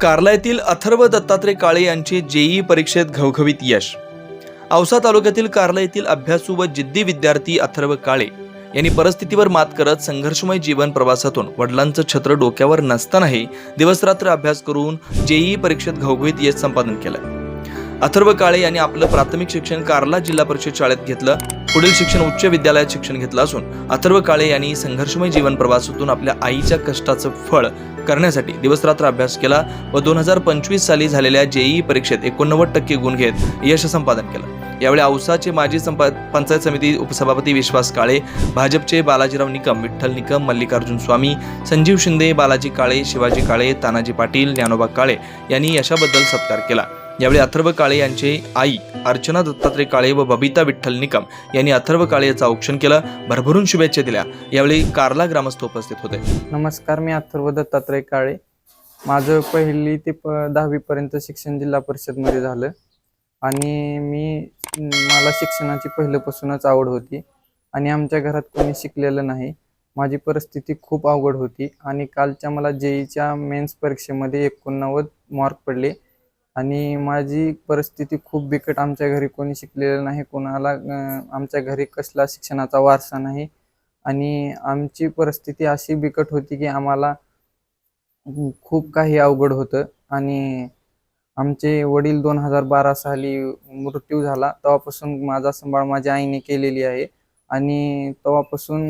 कार्ला येथील अथर्व दत्तात्रय काळे यांचे जेई परीक्षेत घवघवीत यश. औसा तालुक्यातील कार्ला येथील अभ्यासू व जिद्दी विद्यार्थी अथर्व काळे यांनी परिस्थितीवर मात करत संघर्षमय जीवन प्रवासातून वडिलांचं छत्र डोक्यावर नसतानाही दिवसरात्र अभ्यास करून जेई परीक्षेत घवघवीत यश संपादन केलं. अथर्व काळे यांनी आपलं प्राथमिक शिक्षण कार्ला जिल्हा परिषद शाळेत घेतलं. पुढील शिक्षण उच्च विद्यालयात शिक्षण घेतलं असून अथर्व काळे यांनी संघर्षमय जीवन प्रवासातून आपल्या आईच्या कष्टाचं फळ करण्यासाठी दिवसरात्र अभ्यास केला व दोन हजार पंचवीस साली झालेल्या जेईई परीक्षेत एकोणनव्वद टक्के गुण घेत यश संपादन केलं. यावेळी औसाचे माजी संपा पंचायत समिती उपसभापती विश्वास काळे भाजपचे बालाजीराव निकम विठ्ठल निकम मल्लिकार्जुन स्वामी संजीव शिंदे बालाजी काळे शिवाजी काळे तानाजी पाटील ज्ञानोबा काळे यांनी यशाबद्दल सत्कार केला. यावेळी अथर्व काळे यांचे आई अर्चना दत्तात्रय काळे व बबिता विठ्ठल निकम यांनी अथर्व काळे याचं औक्षण केलं भरभरून शुभेच्छा दिल्या. यावेळी कार्ला ग्रामस्थ उपस्थित होते. नमस्कार मी अथर्व दत्तात्रय काळे. माझं पहिली ते प दहावीपर्यंत शिक्षण जिल्हा परिषदमध्ये झालं आणि मी मला शिक्षणाची पहिल्यापासूनच आवड होती आणि आमच्या घरात कोणी शिकलेलं नाही. माझी परिस्थिती खूप अवघड होती आणि कालच्या मला जेईच्या मेन्स परीक्षेमध्ये एकोणनव्वद मार्क पडले. आणि माझी परिस्थिती खूप बिकट. आमच्या घरी कोणी शिकलेलं नाही कोणाला आमच्या घरी कसला शिक्षणाचा वारसा नाही. आणि आमची परिस्थिती अशी बिकट होती की आम्हाला खूप काही अवघड होतं. आणि आमचे वडील दोन हजार बारा साली मृत्यू झाला. तेव्हापासून माझा सांभाळ माझ्या आईने केलेली आहे. आणि तेव्हापासून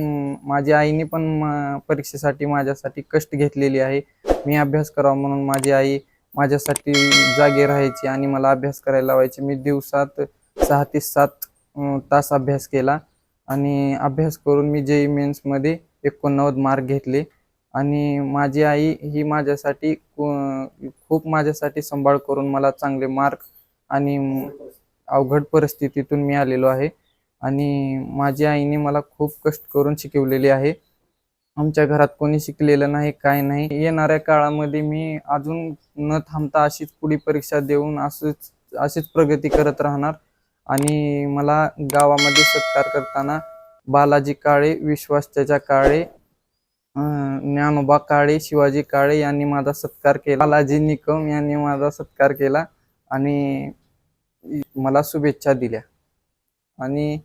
माझ्या आईने पण म- परीक्षेसाठी माझ्यासाठी कष्ट घेतलेली आहे. मी अभ्यास करावा म्हणून माझी आई माझ्यासाठी जागे राहायची आणि मला अभ्यास करायला लावायची. मी दिवसात सहा ते सात तास अभ्यास केला आणि अभ्यास करून मी जेई मेन्समध्ये एकोणनव्वद मार्क घेतले. आणि माझी आई ही माझ्यासाठी खूप माझ्यासाठी सांभाळ करून मला चांगले मार्क आणि अवघड परिस्थितीतून मी आलेलो आहे. आणि माझ्या आईने मला खूप कष्ट करून शिकवलेले आहे. आमच्या घरात कोणी शिकलेलं नाही काय नाही. येणाऱ्या काळामध्ये मी अजून न थांबता अशीच पुढे परीक्षा देऊन असंच अशीच प्रगती करत राहणार. आणि मला गावामध्ये सत्कार करताना बालाजी काळे विश्वासच्या काळे ज्ञानोबा काळे शिवाजी काळे यांनी माझा सत्कार केला. बालाजी निकम यांनी माझा सत्कार केला आणि मला शुभेच्छा दिल्या. आणि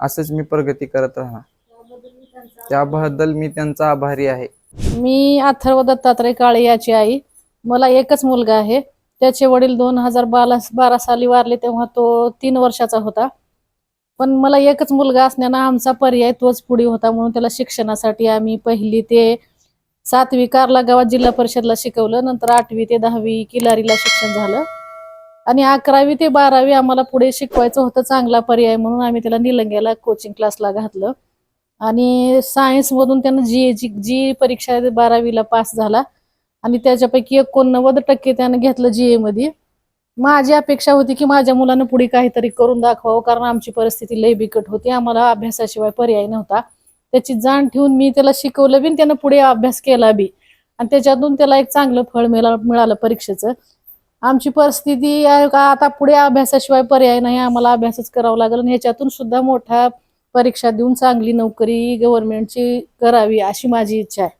असंच मी प्रगती करत राहणार. त्याबद्दल मी त्यांचा आभारी आहे. मी अथर्व दत्तात्रय काळे याची आई. मला एकच मुलगा आहे. त्याचे वडील दोन हजार बारा बारा साली वारले तेव्हा तो तीन वर्षाचा होता. पण मला एकच मुलगा असण्यानं आमचा पर्याय तोच पुढे होता म्हणून त्याला शिक्षणासाठी आम्ही पहिली ते सातवी कारला गावात जिल्हा परिषदला शिकवलं. नंतर आठवी ते दहावी किलारीला शिक्षण झालं. आणि अकरावी ते बारावी आम्हाला पुढे शिकवायचं होतं चांगला पर्याय म्हणून आम्ही त्याला निलंग्याला कोचिंग क्लासला घातलं. आणि सायन्समधून त्यांना जी जी जी परीक्षा आहे बारावीला पास झाला. आणि त्याच्यापैकी एकोणनव्वद टक्के त्यानं घेतलं जी एमध्ये मध्ये माझी अपेक्षा होती की माझ्या मुलानं पुढे काहीतरी करून दाखवावं कारण आमची परिस्थिती लय बिकट होती. आम्हाला अभ्यासाशिवाय पर्याय नव्हता. त्याची जाण ठेवून मी त्याला शिकवलं बी आणि त्यानं पुढे अभ्यास केला बी. आणि त्याच्यातून त्याला एक चांगलं फळ मिळा मिळालं परीक्षेचं. आमची परिस्थिती आहे का आता पुढे अभ्यासाशिवाय पर्याय नाही. आम्हाला अभ्यासच करावा लागेल. आणि ह्याच्यातून सुद्धा मोठा परीक्षा देऊन चांगली नोकरी गव्हर्नमेंटची करावी अशी माझी इच्छा आहे.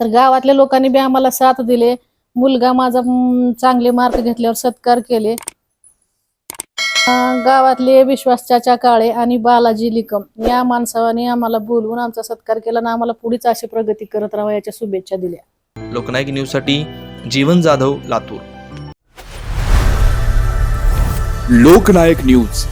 तर गावातल्या लोकांनी बी आम्हाला साथ दिले. मुलगा माझा चांगले मार्क घेतल्यावर सत्कार केले. गावातले विश्वास चाचा काळे आणि बालाजी लिकम या माणसाने आम्हाला बोलवून आमचा सत्कार केला आणि आम्हाला पुढेच अशी प्रगती करत राहावं याच्या शुभेच्छा दिल्या. लोकनायक न्यूजसाठी जीवन जाधव लातूर. लोकनायक न्यूज.